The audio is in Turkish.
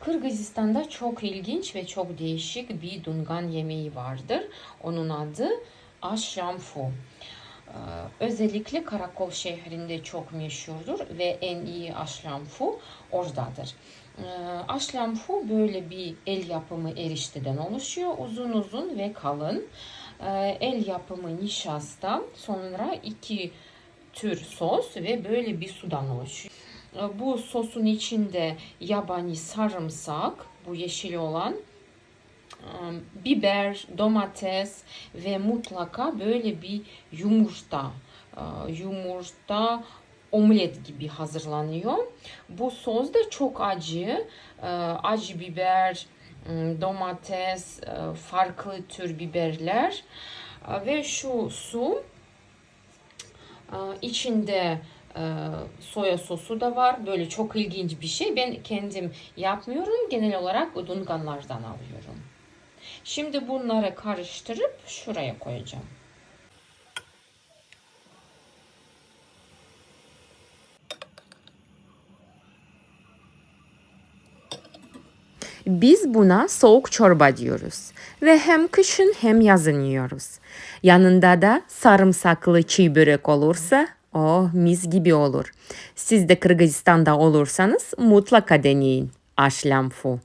Kırgızistan'da çok ilginç ve çok değişik bir dungan yemeği vardır. Onun adı aşramfu. Ee, Özellikle Karakol şehrinde çok meşhurdur ve en iyi aşlamfu oradadır. Ee, Aşlamfu böyle bir el yapımı erişteden oluşuyor. Uzun uzun ve kalın. Ee, El yapımı nişasta, sonra iki tür sos ve böyle bir sudan oluşuyor. Ee, Bu sosun içinde yabani sarımsak, bu yeşil olan, ım, biber, domates ve mutlaka böyle bir yumurta. Ee, Yumurta omlet gibi hazırlanıyor. Bu sos da çok acı. Ee, Acı biber, domates, farklı tür biberler ve şu su içinde soya sosu da var. Böyle çok ilginç bir şey. Ben kendim yapmıyorum. Genel olarak dunganlardan alıyorum. Şimdi bunları karıştırıp şuraya koyacağım. Biz buna soğuk çorba diyoruz ve hem kışın hem yazın yiyoruz. Yanında da sarımsaklı çiğ börek olursa oh mis gibi olur. Siz de Kırgızistan'da olursanız mutlaka deneyin. Aşlamfu.